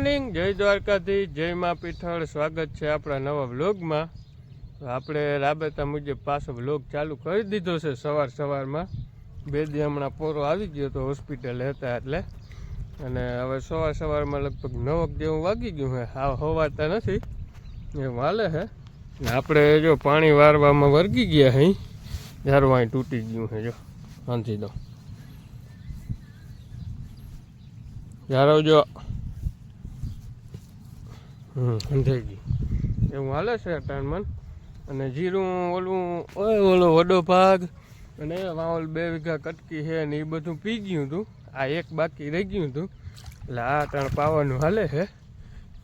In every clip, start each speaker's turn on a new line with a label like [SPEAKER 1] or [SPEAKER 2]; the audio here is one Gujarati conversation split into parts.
[SPEAKER 1] મોર્નિંગ. જય દ્વારકાથી જય મા પીઠળ. સ્વાગત છે આપણા નવા વ્લોગમાં. આપણે રાબેતા મુજબ પાછો વ્લોગ ચાલુ કરી દીધો છે સવાર સવારમાં. બે દી હમણાં પોરો આવી ગયો તો હોસ્પિટલ હતા એટલે. અને હવે સવાર સવારમાં લગભગ નવક જેવું વાગી ગયું છે હા, હોવાતા નથી. એ વાલે છે આપણે જો પાણી વારવામાં વર્ગી ગયા હઈ ઝારવા અહીં તૂટી ગયું છે જો. હાંથી દો. ઝારો જો સમજાઈ ગયું. એવું હાલે છે ટર્મન અને જીરું, ઓલું ઓલો વડો ભાગ અને વાવલ બે વીઘા કટકી છે ને એ બધું પી ગયું હતું. આ એક બાકી રહી ગયું હતું. એટલે આ ત્રણ પાવાનું હાલે છે.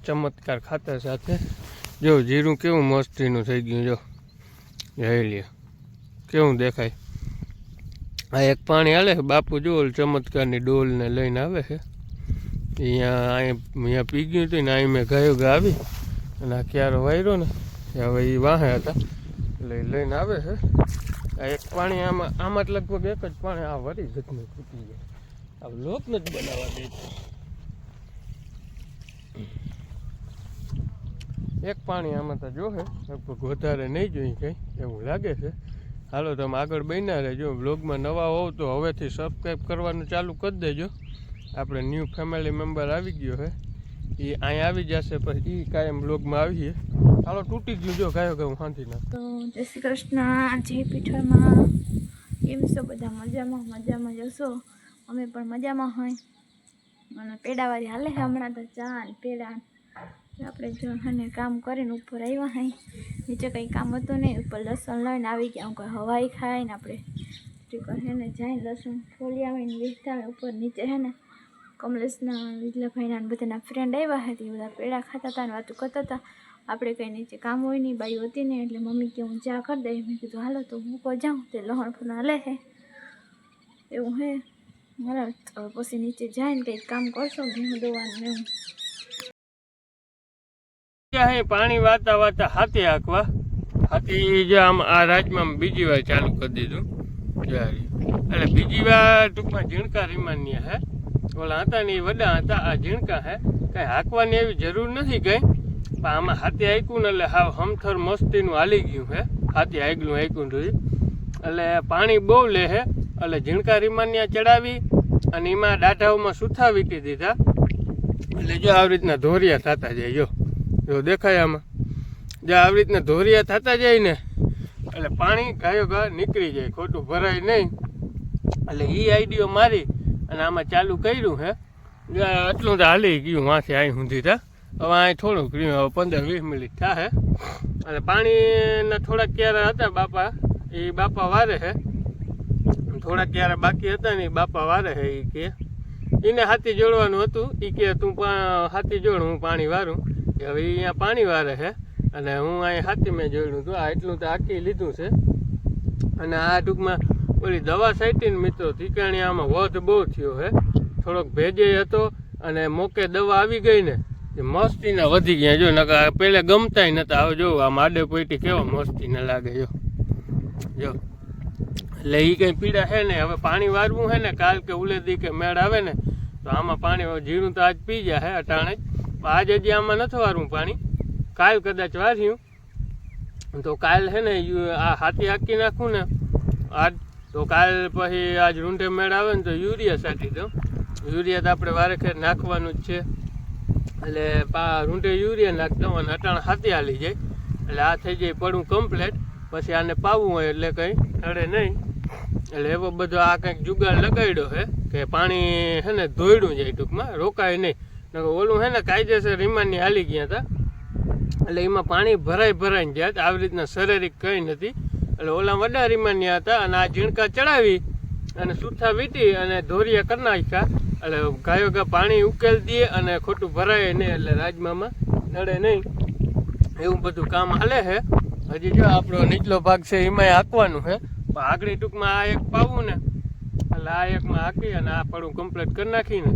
[SPEAKER 1] ચમત્કાર ખાતર સાથે. જો, જીરું કેવું મસ્તીનું થઈ ગયું, જો. જોઈ કેવું દેખાય. આ એક પાણી હાલે બાપુ જો ચમત્કારની ડોલને લઈને આવે છે. અહીંયા અહીં અહીંયા પી ગયું હતું ને અહીં મેં ગાયો ગા આવી અને આ ક્યારો વાયરો ને હવે એ વાહે હતા. એટલે ઈ લઈને આવે છે. આ એક પાણી આમાં આમાં જ લગભગ એક જ પાણી, આ વરી જતને ખૂટી જાય આ લોક નથી બનાવવા દે એક પાણી આમાં તો જોશે લગભગ વધારે નહીં જોઈ કંઈ, એવું લાગે છે. હાલો, તમે આગળ બન્યા રહેજો. બ્લોગમાં નવા હોવ તો હવેથી સબસ્ક્રાઈબ કરવાનું ચાલુ કરી દેજો. આપણે ન્યૂ ફેમિલી મેમ્બર આવી ગયો છે એ અહીં આવી જશે પછી એ કાયમ બ્લોગમાં આવીએ. હાલો, તૂટી ગયું, જો કયો કયો શાંતિ ના
[SPEAKER 2] તો જય શ્રી કૃષ્ણ, જય પીઠળમાં. કેમ છો બધા? મજામાં મજામાં જશો અમે પણ મજામાં હોય. અને પેડાવાળી હાલે છે હમણાં તો ચા પેડા. આપણે જો અને કામ કરીને ઉપર આવ્યા હાઈ નીચે કંઈ કામ હતું નહીં, ઉપર લસણ લઈને આવી ગયા. કોઈ હવાઈ ખાય ને આપણે ઠીક હે જાય લસણ ફોલી આવીને વેચતા ઉપર નીચે હે ને. કમલેશના વિજલાભાઈના બધાના ફ્રેન્ડ આવ્યા હતા, એ બધા પેડા ખાતા હતા ને વાતો કરતા હતા. આપણે કંઈ નીચે કામ હોય નહીં બાઈ હતી ને, એટલે મમ્મી કે હું ચા કરી દઈ. મેં કીધું, હાલો, તો હું કોઈ જાઉં, તે લહણ ફોન હાલે હે એવું હે? મારા પછી નીચે જાય ને કંઈક કામ કરશો ઘઉં દોવાનું એવું.
[SPEAKER 1] પાણી વાતા વાતા હાથે હાંકવા. હાથી જે આમ આ રાજમાં બીજી વાર ચાલુ કરી દીધું. એટલે બીજી વાર ટૂંકમાં ઝીણકા રીમાન્ય હે. ઓલા હતા ને એ વડા હતા, આ ઝીણકા હે, કાંઈ હાંકવાની એવી જરૂર નથી કંઈ. પણ આમાં હાથી હાંક્યું ને એટલે હાવ હમથર મસ્તીનું હાલી ગયું હે, હાથી હાંકલું હાંક્યું જોયું એટલે પાણી બહુ લે હે, એટલે ઝીણકા રીમાન્યા ચડાવી અને એમાં દાઢાઓમાં સુથા વીટી દીધા. એટલે જો આવી રીતના ધોરિયા થતા જાય, જો જો દેખાય આમાં. જો આવી રીતના ધોરિયા થતા જાય ને, એટલે પાણી ગાયો ગા નીકળી જાય, ખોટું ભરાય નહીં. એટલે એ આઈડિયો મારી અને આમાં ચાલુ કર્યું હે. આટલું તો હાલી ગયું વાંથી અહીં સુધી તો. હવે અહીં થોડુંક રહ્યું, હવે પંદર વીસ મિનિટ થાય અને પાણીના થોડાક ક્યારે હતા બાપા, એ બાપા વારે છે થોડાક ક્યારે બાકી હતા ને એ બાપા વારે છે એ કે. એને હાથી જોડવાનું હતું એ કે તું હાથી જોડ, હું પાણી વારું. હવે અહીંયા પાણી વારે છે અને હું અહીં હાથી મેં જોડ્યું હતું આ એટલું તો આખી લીધું છે. અને આ ટૂંકમાં ઓલી દવા સાઈટીને મિત્રો ઠીકાણી આમાં વધ બહુ થયો હે. થોડોક ભેજે હતો અને મોકે દવા આવી ગઈ ને મસ્તીના વધી ગયા જો નકા પહેલે ગમતાય નતા. હવે જો, આ માડે પોઈટી કેવા મસ્તીના લાગે જો. જો. એટલે એ કંઈ પીડા છે ને હવે પાણી વારવું છે ને, કાલ કે ઉલેદી કે મેળ આવે ને, તો આમાં પાણી જીરું તો આજ પી જાય હે અટાણે આજ હજી આમાં નથી વારવું પાણી. કાલ કદાચ વાર્યું. તો કાલ છે ને આ હાથી હાકી નાખું ને, આજ તો કાલ પછી આજ રૂંઢે મેળ આવે ને તો યુરિયા સાટી દઉં. યુરિયા તો આપણે વારે ખેર નાખવાનું જ છે. એટલે પા રૂંઢે યુરિયા નાખી દઉં અને અટાણ હાથી હાલી જાય. એટલે આ થઈ જાય પડું કમ્પ્લેટ પછી આને પાવવું હોય એટલે કંઈ નડે નહીં. એટલે એવો બધો આ કંઈક જુગાડ લગાડ્યો છે કે પાણી છે ને ધોયડું જાય ટૂંકમાં, રોકાય નહીં. ઓલું છે ને કાયદેસર રીમાની હાલી ગયા હતા. એટલે એમાં પાણી ભરાઈ ભરાઈને ગયા આવી રીતના શારીરિક કંઈ નથી. એટલે ઓલા વડા રીમાન્યા હતા અને આ ઝીણકા ચડાવી અને સુથા વીટી અને ધોરિયા કરી નાખ્યા. એટલે ગાયો ગા પાણી ઉકેલ દે અને ખોટું ભરાય નહીં એટલે રાજમામાં નડે નહીં. એવું બધું કામ હાલે છે. હજી જો આપણો નીચલો ભાગ છે એમાંય હાંકવાનું છે. પણ આગળ ટૂંકમાં આ એક પાવું ને. એટલે આ એકમાં હાંકી અને આ પડું કમ્પ્લીટ કરી નાખીને.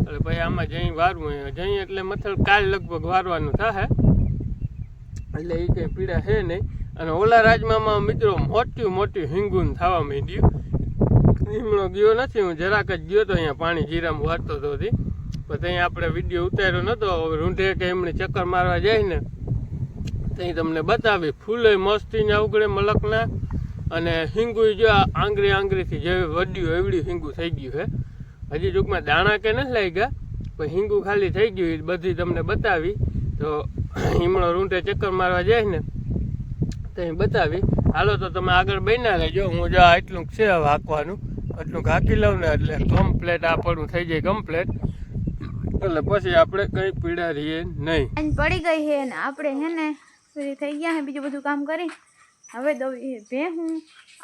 [SPEAKER 1] એટલે ભાઈ આમાં જઈ વારવું જઈ એટલે મથલ કાલ લગભગ વારવાનું થાય એટલે એ કંઈ પીડા છે નહીં. અને ઓલા રાજમામાં મિત્રો મોટી મોટી હિંગુન થવા માંડ્યું. લીમડો ગયો નથી, હું જરાક જ ગયો તો અહીંયા પાણી જીરામાં વારતો હતો હતી. પણ ત્યાં આપણે વીડિયો ઉતાર્યો નહોતો હવે રૂંઢે કે એમણે ચક્કર મારવા જાય ને, ત્યાં તમને બતાવી. ફૂલે મસ્તીને ઉગડે મલકના. અને હિંગુ જો આંગરી આંગળીથી જેવી વડ્યું એવડી હિંગુ થઈ ગયું છે હજી ટૂંકમાં દાણા કે નથી લાગ્યા, પણ હિંગુ ખાલી થઈ ગયું બધી તમને બતાવી. તો હિમણો રૂંટે ચક્કર મારવા જાય ને, તો બતાવી. હાલો તો તમે આગળ બન્યા રહેજો. હું જો એટલું છે હાંકવાનું એટલું હાંકી લઉં ને એટલે કમ્પ્લેટ આપણું થઈ જાય કમ્પ્લેટ એટલે પછી આપણે કંઈ પીડા રહીએ નહીં.
[SPEAKER 2] પડી ગઈ છે ને આપણે હે ને થઈ ગયા હે, બીજું બધું કામ કરી. હવે દોઈ ભેહું.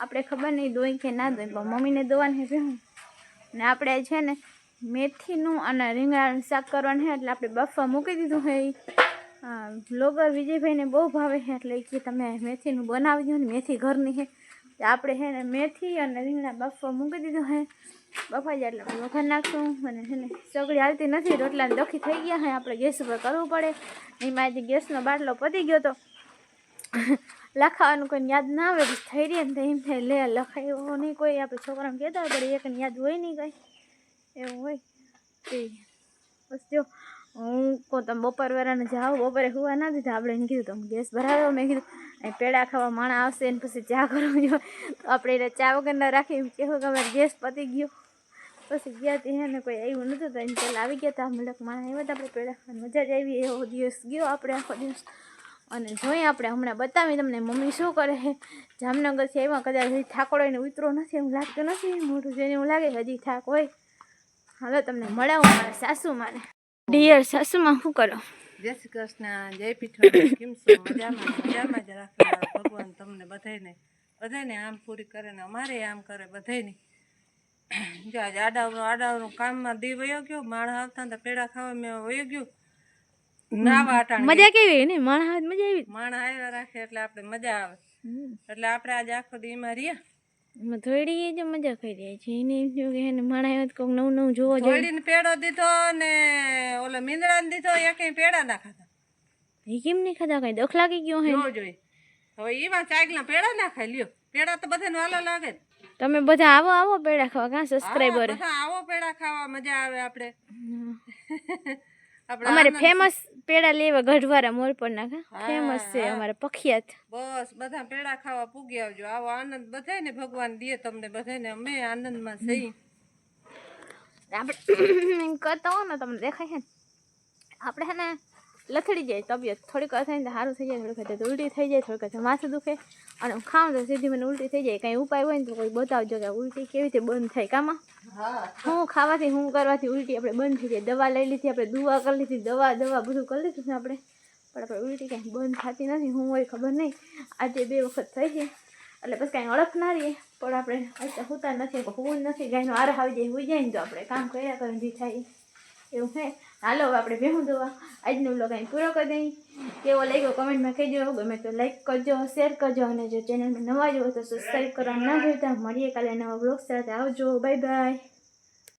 [SPEAKER 2] આપણે ખબર નહીં દોઈ કે ના દોઈ, પણ મમ્મીને દોવાની છે હું ને આપણે છે ને મેથીનું અને રીંગણાનું શાક કરવાનું છે એટલે આપણે બફા મૂકી દીધું છે બ્લોગર વિજયભાઈને બહુ ભાવે છે, એટલે કે તમે મેથીનું બનાવી દો ને, મેથી ઘરની છે. આપણે છે ને મેથી અને રીંગણા બફા મૂકી દીધું છે. બફાઈ જાય એટલે વઘાર નાખશું અને છે ને સગડી હાલતી નથી રોટલાને દખી થઈ ગયા છે, આપણે ગેસ ઉપર કરવું પડે. એમાં આજે ગેસનો બાટલો પતી ગયો તો લખાવાનું કોઈ યાદ ના આવે થઈ રહી ને એમ થાય, લે, લખાયો નહીં કોઈ. આપણે છોકરાને કહેતા હોય, પણ એકને યાદ હોય નહીં કંઈ. એવું હોય. તે બસ જો. હું કહું તમે બપોર વેરાને જાઓ બપોરે હુવા ના દીધા, આપણે એને કીધું તમે ગેસ ભરાવ્યો, મેં કીધું, અહીં પેડા ખાવા માણા આવશે ને પછી ચા કરવું જો આપણે એને ચા વગર ના રાખી, એમ કહેવું કે અમારે ગેસ પતી ગયો. પછી ગયા ત્યાં ને, કોઈ આવ્યું નહોતું તો એને પહેલાં આવી ગયા હતા મલક માણા આવ્યા હતા આપણે પેડા ખાવાની મજા જ આવી, એવો દિવસ ગયો આપણે આખો દિવસ. અને જોઈએ આપણે હમણાં બતાવી તમને મમ્મી શું કરે છે. જામનગરથી આવ્યા, કદાચ હજી થાક ને ઉતરો નથી એવું લાગતું નથી મોઢું જોઈને એવું લાગે હજી થાક હોય. હાલો તમને મળાવું મારા સાસુમાને ડિયર સાસુમાં શું કરો
[SPEAKER 3] જય શ્રી કૃષ્ણ જય પીઠો કેમ છો મજામાં મજામાં જ રાખે ભગવાન તમને બધાને બધાને આમ પૂરી કરે ને અમારે આમ કરે બધાને જો આજે આડાવરો આડાવરો કામમાં દી વયો ગયો માણસ આવતા ને તો પેડા ખાવા મેં વયો ગયો. નાવા અટાણે
[SPEAKER 2] મજા કેવી ને માણસ મજા આવી?
[SPEAKER 3] માણસ આવ્યા રાખે એટલે આપણે મજા આવે. એટલે આપણે આજે આખો દીમાં રહ્યા.
[SPEAKER 2] થોડી જ મજા કરી રહ્યા છે. એને એમ થયું કે એને મણાયો કોઈક નવું નવું જોવો જોઈએ.
[SPEAKER 3] થોડીને પેડો દીધો ને ઓલો મીંદડાને દીધો એ કઈ પેડા ના ખાતા
[SPEAKER 2] એ કેમ નહીં ખાતા કઈ દખ લાગી ગયો હે
[SPEAKER 3] જો જોઈ. હવે એમાં ચાકલા પેડા ના ખાઈ લ્યો પેડા તો બધાને વાલા લાગે
[SPEAKER 2] તમે બધા આવો આવો પેડા ખાવા કાં સબસ્ક્રાઈબર
[SPEAKER 3] આવો પેડા ખાવા મજા આવે આપણે
[SPEAKER 2] અમારે ફેમસ પેડા લેવા ગઢવારા મોર ના ફેમસ છે અમારે પખિયાત.
[SPEAKER 3] બસ બધા પેડા ખાવા પૂગી આવજો. આવો આનંદ બધાને ભગવાન દે તમને બધાને અમે આનંદમાં છીએ.
[SPEAKER 2] આપણે કરતા હો ને તમને દેખાય છે આપણે છે ને લથડી જાય તબિયત. થોડીક અથાય ને સારું થઈ જાય થોડીક તો ઉલટી થઈ જાય થોડીક માથું દુખે. અને ખાઉં તો સીધી મને ઉલટી થઈ જાય. કાંઈ ઉપાય હોય ને તો કોઈ બતાવજો કે ઉલટી કેવી રીતે બંધ થાય કામાં?
[SPEAKER 3] હું.
[SPEAKER 2] ખાવાથી હું કરવાથી ઉલટી આપણે બંધ થઈ જાય. દવા લઈ લીધી આપણે દુવા કરી લીધી દવા દવા બધું કરી લીધું છે આપણે. પણ આપણે ઉલટી કાંઈ બંધ થતી નથી. હું હોય ખબર નહીં. આજે બે વખત થઈ છે. એટલે પછી કાંઈ અળખ ના રહીએ. પણ આપણે અત્યારે હોતા નથી હોવું નથી. ગાયનો આર આવી જાય હોઈ જાય ને તો આપણે કામ કર્યા કરે જે થાય એવું છે. હાલો આપણે ભેહું દવા. આજનો બ્લોગ અહીં પૂરો કરી દઈ. કેવો લાગ્યો કમેન્ટમાં કહેજો. ગમે તો લાઈક કરજો શેર કરજો, અને જો ચેનલમાં નવા જુઓ તો સબસ્ક્રાઈબ કરવાનું ના ભૂલતા. મળીએ કાલે નવા બ્લોગ સાથે. આવજો. Bye bye